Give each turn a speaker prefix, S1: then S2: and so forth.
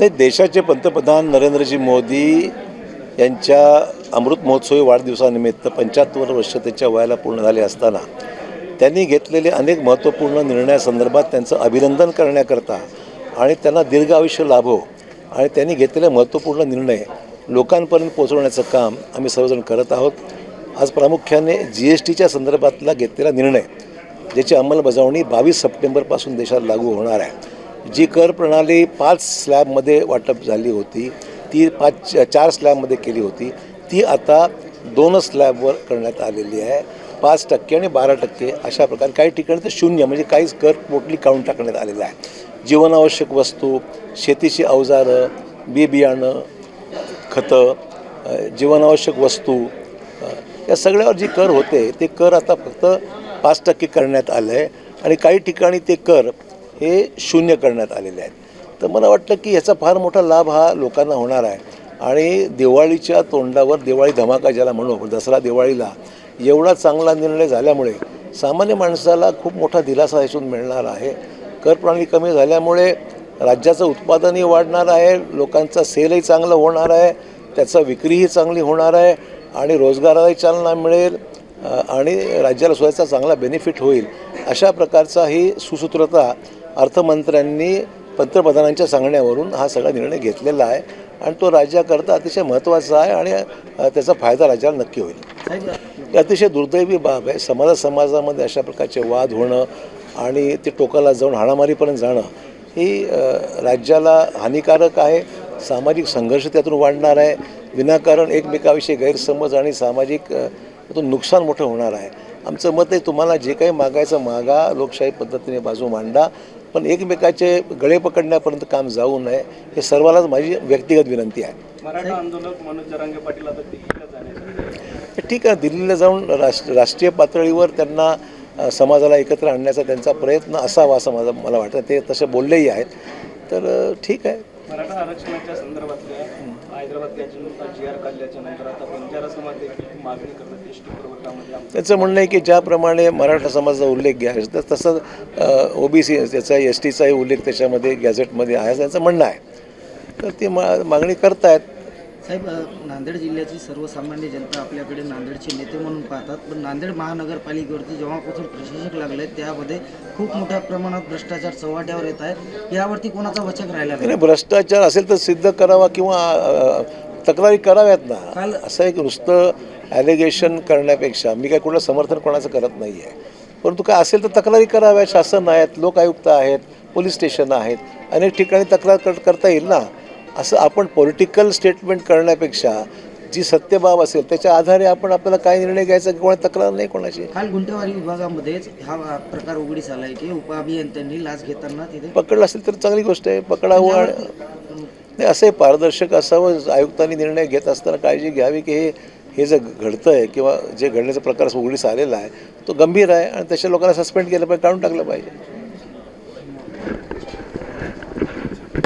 S1: नाही देशाचे पंतप्रधान नरेंद्रजी मोदी यांच्या अमृत महोत्सवी वाढदिवसानिमित्त पंच्याहत्तर वर्ष त्याच्या वयाला पूर्ण झाले असताना त्यांनी घेतलेले अनेक महत्त्वपूर्ण निर्णयासंदर्भात त्यांचं अभिनंदन करण्याकरता आणि त्यांना दीर्घ आयुष्य लाभो आणि त्यांनी घेतलेले महत्त्वपूर्ण निर्णय लोकांपर्यंत पोहोचवण्याचं काम आम्ही सर्वजण करत आहोत. आज प्रामुख्याने जी एस टीच्या संदर्भातला घेतलेला निर्णय ज्याची अंमलबजावणी बावीस सप्टेंबरपासून देशात लागू होणार आहे. जी कर प्रणाली पाच स्लॅबमध्ये वाटप झाली होती ती पाच चार स्लॅबमध्ये केली होती ती आता दोनच स्लॅबवर करण्यात आलेली आहे. पाच टक्के आणि बारा टक्के अशा प्रकारे काही ठिकाणी तर शून्य म्हणजे काहीच कर टोटली काढून टाकण्यात आलेला आहे. जीवनावश्यक वस्तू शेतीची अवजारं बी बियाणं खतं जीवनावश्यक वस्तू या सगळ्यावर जे कर होते ते कर आता फक्त पाच टक्के करण्यात आलं आहे आणि काही ठिकाणी ते कर हे शून्य करण्यात आलेले आहेत. तर मला वाटतं की याचा फार मोठा लाभ हा लोकांना होणार आहे. आणि दिवाळीच्या तोंडावर दिवाळी धमाका ज्याला म्हणू आपण दसरा दिवाळीला एवढा चांगला निर्णय झाल्यामुळे सामान्य माणसाला खूप मोठा दिलासा यातून मिळणार आहे. कर प्रणाली कमी झाल्यामुळे राज्याचं उत्पादनही वाढणार आहे लोकांचा सेलही चांगलं होणार आहे त्याचा विक्रीही चांगली होणार आहे आणि रोजगारालाही चालना मिळेल आणि राज्याला स्वतःचा चांगला बेनिफिट होईल. अशा प्रकारचा ही सुसूत्रता अर्थमंत्र्यांनी पंतप्रधानांच्या सांगण्यावरून हा सगळा निर्णय घेतलेला आहे आणि तो राज्याकरता अतिशय महत्त्वाचा आहे आणि त्याचा फायदा राज्याला नक्की होईल. ही अतिशय दुर्दैवी बाब आहे. समाजा समाजामध्ये अशा प्रकारचे वाद होणं आणि ते टोकाला जाऊन हाणामारीपर्यंत जाणं ही राज्याला हानिकारक आहे. सामाजिक संघर्ष त्यातून वाढणार आहे. विनाकारण एकमेकाविषयी गैरसमज आणि सामाजिक त्यातून नुकसान मोठं होणार आहे. आमचं मत आहे तुम्हाला जे काही मागायचं मागा लोकशाही पद्धतीने बाजू मांडा पण एकमेकाचे गळे पकडण्यापर्यंत काम जाऊ नये हे सर्वांनाच माझी व्यक्तिगत विनंती आहे.
S2: मराठा आंदोलक मनोज जरांगे पाटील आता दिल्लीला जाण्यासाठी
S1: तर ठीक आहे दिल्लीला जाऊन राष्ट्र राष्ट्रीय पातळीवर त्यांना समाजाला एकत्र आणण्याचा त्यांचा प्रयत्न असावा असं माझं मला वाटतं ते तसे बोललेही आहेत. तर ठीक आहे
S2: मराठा आरक्षणाच्या संदर्भातल्या हैदराबाद जी आर काढल्याच्या नंतर आता बंजारा समाज देखील मागणी करतात एस टी पुरवठामध्ये
S1: त्याचं म्हणणं आहे की ज्याप्रमाणे मराठा समाजाचा उल्लेख घ्यायचा तर तसं ओबीसी त्याचा एस टीचाही उल्लेख त्याच्यामध्ये गॅझेटमध्ये आहे असं त्यांचं म्हणणं आहे. तर ती मागणी करतायत.
S3: साहेब नांदेड जिल्ह्याची सर्वसामान्य जनता आपल्याकडे नांदेडचे नेते म्हणून पाहतात पण नांदेड महानगरपालिकेवरती जेव्हापासून प्रशासक लागले त्यामध्ये खूप मोठ्या प्रमाणात भ्रष्टाचार चव्हाट्यावर येत आहे. यावरती कोणाचा वचक राहिला नाही.
S1: भ्रष्टाचार असेल तर सिद्ध करावा किंवा तक्रारी कराव्यात ना. असं एक नुसतं ॲलिगेशन करण्यापेक्षा मी काय कुणाला समर्थन कोणाचं करत नाही आहे परंतु काय असेल तर तक्रारी कराव्या. शासन आहेत लोक आयुक्त आहेत पोलीस स्टेशन आहेत अनेक ठिकाणी तक्रार कर करता येईल ना. असं आपण पॉलिटिकल स्टेटमेंट करण्यापेक्षा जी सत्यबाब असेल त्याच्या आधारे आपण आपल्याला काय निर्णय घ्यायचा की कोणा तक्रार नाही कोणाची?
S3: काल गुंठेवारी विभागामध्येच हा प्रकार उघडीस आलाय की उपअभियंत्यांनी लाच घेताना तिथे
S1: पकडलं असेल तर चांगली गोष्ट आहे. पकडावं आणि नाही असंही पारदर्शक असावं. आयुक्तांनी निर्णय घेत असताना काळजी घ्यावी की हे हे जे घडतं आहे किंवा जे घडण्याचा प्रकार उघडीस आलेला आहे तो गंभीर आहे आणि तशा लोकांना सस्पेंड केलं पाहिजे काढून टाकलं पाहिजे.